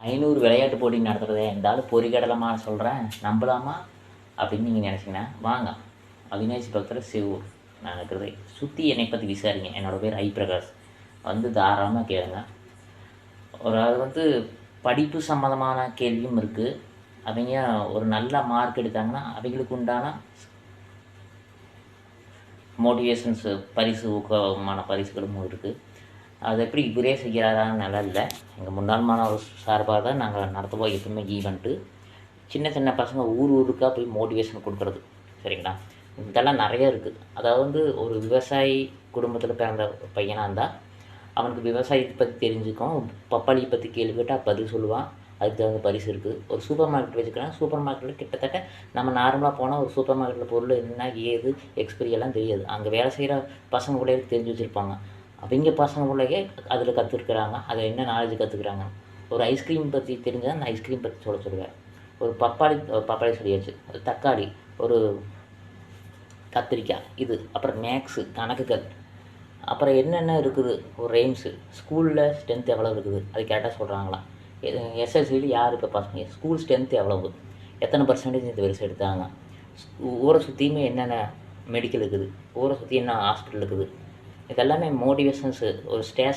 ஐநூறு விளையாட்டு போட்டி நடத்துகிறதே இருந்தாலும் பொறிகடலமாக பொறிகடலமா சொல்கிறேன் நம்பலாமா அப்படின்னு நீங்கள் நினச்சிங்கன்னா வாங்க. அவினாசி பக்கத்தில் சிவூர் நான் இருக்கிறது சுற்றி என்னை பற்றி விசாரிங்க. என்னோடய பேர் ஐ பிரகாஷ். வந்து தாராளமாக கேளுங்க. ஒரு அது வந்து படிப்பு சம்மந்தமான கேள்வியும் இருக்குது அவங்க ஒரு நல்ல மார்க் எடுத்தாங்கன்னா அவங்களுக்கு உண்டான மோட்டிவேஷன்ஸு பரிசு ஊக்கமான பரிசுகளும் இருக்குது அது எப்படி இவரே செய்கிறாரான்னு நல்லா இல்லை எங்கள் முன்னாள் மாணவர் சார்பாக தான் நாங்கள் நடத்துவோம் எப்பவுமே ஈவெண்ட்டு சின்ன சின்ன பசங்க ஊர் ஊருக்காக போய் மோட்டிவேஷன் கொடுக்குறது. சரிங்களா? இதெல்லாம் நிறைய இருக்குது அதாவது வந்து ஒரு விவசாயி குடும்பத்தில் பிறந்த பையனாக இருந்தால் அவனுக்கு விவசாயத்தை பற்றி தெரிஞ்சுக்கும். பப்பாளியை பற்றி கேள்வி கேட்டால் பதில் சொல்லுவான். அதுக்கு தகுந்த பரிசு இருக்குது ஒரு சூப்பர் மார்க்கெட் வச்சுக்கலாம் சூப்பர் மார்க்கெட்டில் கிட்டத்தட்ட நம்ம நார்மலாக போனால் ஒரு சூப்பர் மார்க்கெட்டில் பொருள் என்ன ஏது எக்ஸ்பீரியெல்லாம் தெரியாது. அங்கே வேலை செய்கிற பசங்க கூட தெரிஞ்சு வச்சுருப்பாங்க. அவங்க பசங்க பிள்ளையே அதில் கற்றுருக்குறாங்க அதில் என்ன நாலேஜ் கற்றுக்குறாங்க ஒரு ஐஸ்கிரீம் பற்றி தெரிஞ்சால் நான் ஐஸ்கிரீம் பற்றி சொல்ல சொல்லுவேன் ஒரு பப்பாளி பப்பாளி சொல்லியாச்சு. ஒரு தக்காளி ஒரு கத்திரிக்காய் இது. அப்புறம் மேக்ஸு கணக்குகள். அப்புறம் என்னென்ன இருக்குது? ஒரு ரெய்ம்ஸு ஸ்கூலில் ஸ்ட்ரென்த் எவ்வளோ இருக்குது? அது கேட்டால் சொல்கிறாங்களா எஸ்எஸ்சியில் யார் இப்போ பசங்க? ஸ்கூல் ஸ்ட்ரென்த் எவ்வளவு? எத்தனை பர்சன்டேஜ் இந்த வருஷம் எடுத்தாங்க? ஊரை சுற்றியுமே என்னென்ன மெடிக்கல் இருக்குது? ஊரை சுற்றி என்ன ஹாஸ்பிட்டல் இருக்குது? இதெல்லாமே மோட்டிவேஷன்ஸு ஒரு ஸ்டேஷன்